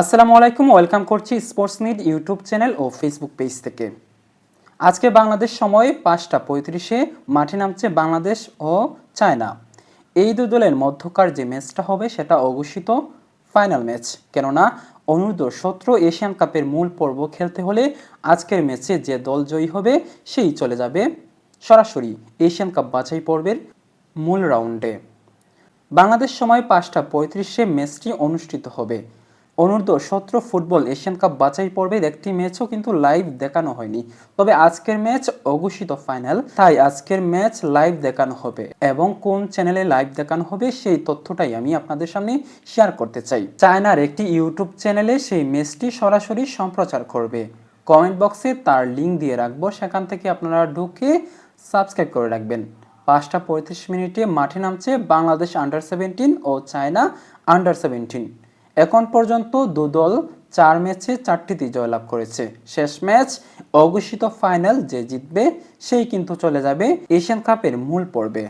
আসসালামু আলাইকুম, ওয়েলকাম করছি স্পোর্টস নিড ইউটিউব চ্যানেল ও ফেসবুক পেজ থেকে। আজকে বাংলাদেশ সময় পাঁচটা পঁয়ত্রিশে মাঠে নামছে বাংলাদেশ ও চায়না। এই দু দলের মধ্যকার যে ম্যাচটা হবে সেটা অঘোষিত ফাইনাল ম্যাচ। কেননা অনূর্ধ্ব সতেরো এশিয়ান কাপের মূল পর্ব খেলতে হলে আজকের ম্যাচে যে দল জয়ী হবে সেই চলে যাবে সরাসরি এশিয়ান কাপ বাছাই পর্বের মূল রাউন্ডে। বাংলাদেশ সময় পাঁচটা পঁয়ত্রিশে ম্যাচটি অনুষ্ঠিত হবে। অনূর্ধ্ব সতেরো ফুটবল এশিয়ান কাপ বাছাই পর্বের একটি ম্যাচও কিন্তু লাইভ দেখানো হয়নি। তবে আজকের ম্যাচ অঘোষিত ফাইনাল, তাই আজকের ম্যাচ লাইভ দেখানো হবে এবং কোন চ্যানেলে লাইভ দেখানো হবে সেই তথ্যটাই আমি আপনাদের সামনে শেয়ার করতে চাই। চায়নার একটি ইউটিউব চ্যানেলে সেই ম্যাচটি সরাসরি সম্প্রচার করবে। কমেন্ট বক্সে তার লিঙ্ক দিয়ে রাখব, সেখান থেকে আপনারা ঢুকে সাবস্ক্রাইব করে রাখবেন। পাঁচটা পঁয়ত্রিশ মিনিটে মাঠে নামছে বাংলাদেশ আন্ডার সেভেন্টিন ও চায়না আন্ডার সেভেন্টিন এখন পর্যন্ত দুদল চার ম্যাচে চারটিতে জয়লাভ করেছে। শেষ ম্যাচ অঘোষিত ফাইনাল যে জিতবে, সেই কিন্তু চলে যাবে এশিয়ান কাপের মূল পর্বে।